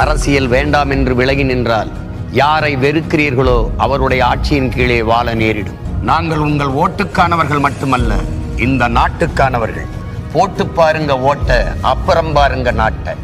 அரசியல் வேண்டாம் என்று விலகி நின்றால் யாரை வெறுக்கிறீர்களோ அவருடைய ஆட்சியின் கீழே வாழ நேரிடும். நாங்கள் உங்கள் ஓட்டுக்கானவர்கள் மட்டுமல்ல இந்த நாட்டுக்கானவர்கள். போட்டு பாருங்க ஓட்ட அப்புறம் பாருங்க நாட்டை.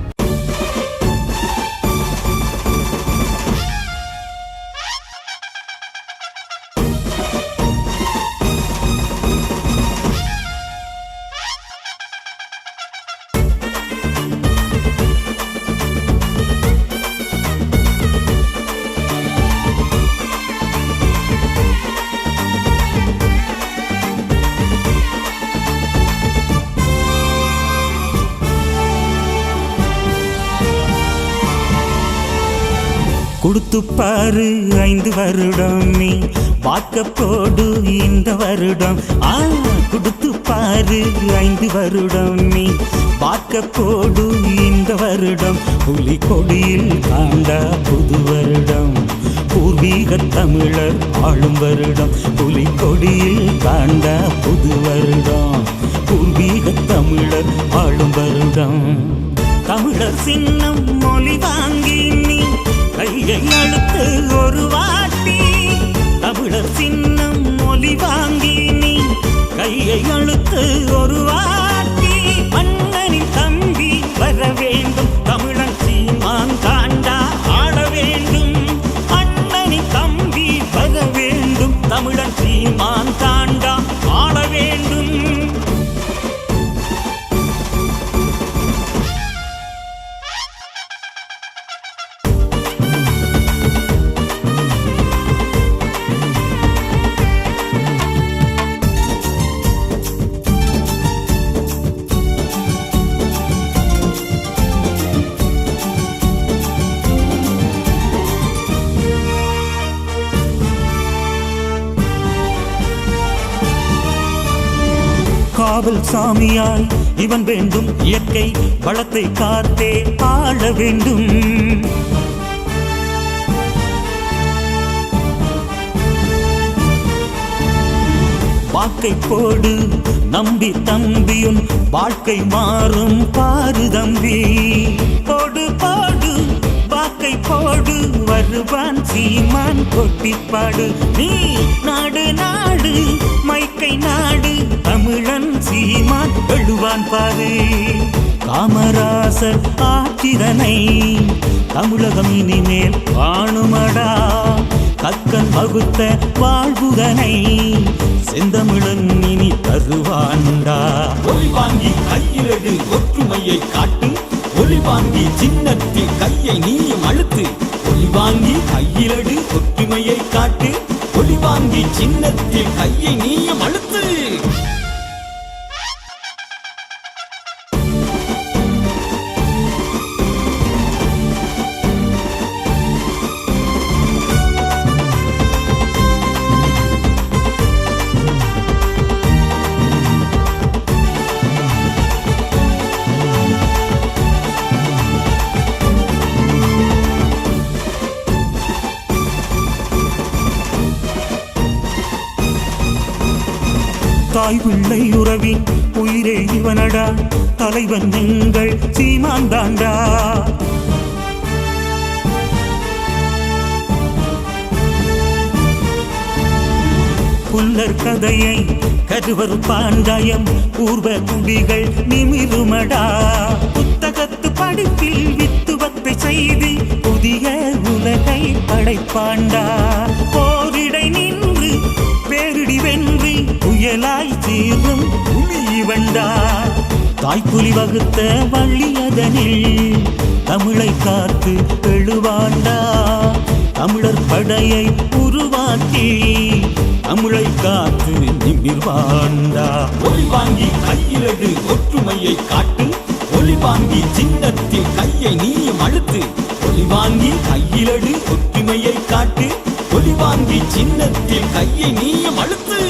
கொடுத்து பாரு ஐந்து வருடம் நீ வாக்க போடு இந்த வருடம். ஆ கொடுத்து பாரு ஐந்து வருடம் நீ வாக்க போடு இந்த வருடம். புலி கொடியில் காண்டா புது வருடம். பூர்வீக தமிழர் ஆளும் வருடம். புலி கொடியில் காண்டா புது வருடம். பூர்வீக தமிழர் ஆளும் வருடம். தமிழர் சின்னம் மொழி வாங்கி காவல் சாமியாய் இவன் வேண்டும். இயற்கை வளத்தை காத்தே ஆள வேண்டும். வாக்கை போடு நம்பி தம்பியும் வாழ்க்கை மாறும் பாரு தம்பி. போடு பாடு வாக்கை போடு வருவான் சீமான் கொட்டிப்பாடு. நீ நாடு நாடு மை எழுவான் பாரு. காமராசர் ஆட்சிதனை தமிழகம் இனிமேல் காணுமடா. கக்கன் வகுத்த வாழ்வுதனை செந்தமிழன் இனி தருவாண்டா ஒளி வாங்கி கையிலடு ஒற்றுமையை காட்டு. ஒளி வாங்கி சின்னத்தில் கையை நீயும் அழுத்து. ஒளி வாங்கி கையிலடு ஒற்றுமையை காட்டு. ஒளி வாங்கி சின்னத்தில் கையை நீயும் அழுத்து. தாய் பிள்ளை உறவின் உயிரே இவனடா. தலைவன் எங்கள் சீமான் தாண்டா. புல்லர் கதையை கருவர் பாண்டாயம் பூர்வ குடிகள் நிமிருமடா. புத்தகத்து படிப்பில் வித்துவத்தை செய்து புதிய உலகை படைப்பாண்டா. புயலாய் சீரும் புலி வண்டா தாய்ப்புலி வகுத்த வள்ளியதனில் தமிழை காத்து எழுவாண்டா. தமிழர் படையை உருவாக்கி தமிழை காத்து நிமிர்வாண்டா ஒளி வாங்கி கையிலடு ஒற்றுமையை காட்டு. ஒளி வாங்கி சின்னத்தில் கையை நீயும் அழுத்து. ஒளி வாங்கி கையிலடு ஒற்றுமையை காட்டு. ஒளி வாங்கி சின்னத்தில் கையை நீயும் அழுத்து.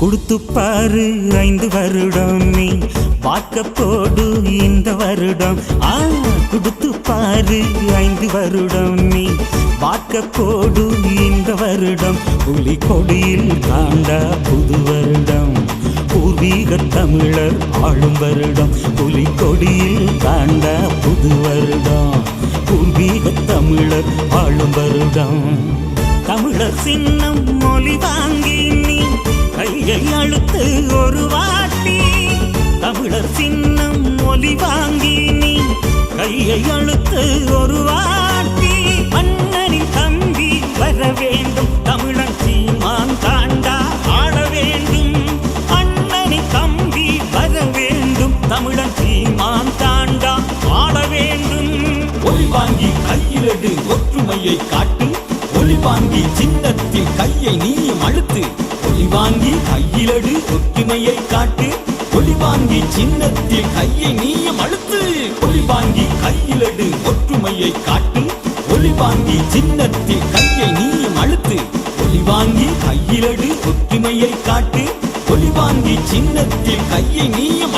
கொடுத்து பாரு ஐந்து வருடம் நீ பார்க்க போடு இந்த வருடம். ஆ கொடுத்து பாரு ஐந்து வருடம் நீ பார்க்க போடு இந்த வருடம். புலி கொடியில் காண்டா புது வருடம். பூர்வீக தமிழர் ஆளும் வருடம். புலி கொடியில் காண்டா புது வருடம். பூர்வீக தமிழர் ஆளும் வருடம். தமிழர் சின்னம் மொழி வாங்கி கையை அழுத்து ஒரு வாட்டி. தமிழர் சின்னம் ஒலி வாங்கி நீ கையை அழுத்து ஒரு வாட்டி ஒளி வாங்கி சின்னத்தில் கையை நீயும் அழுத்து. ஒளி வாங்கி கையிலடு ஒற்றுமையை காட்டு. ஒளி வாங்கி சின்னத்தில் கையை நீயும் அழுத்து. ஒளி வாங்கி கையிலடு ஒற்றுமையை காட்டு. ஒளி வாங்கி சின்னத்தில் கையை நீயும் அழுத்து. ஒளி வாங்கி கையிலடு ஒற்றுமையை காட்டு. ஒளி வாங்கி சின்னத்தில் கையை நீயும்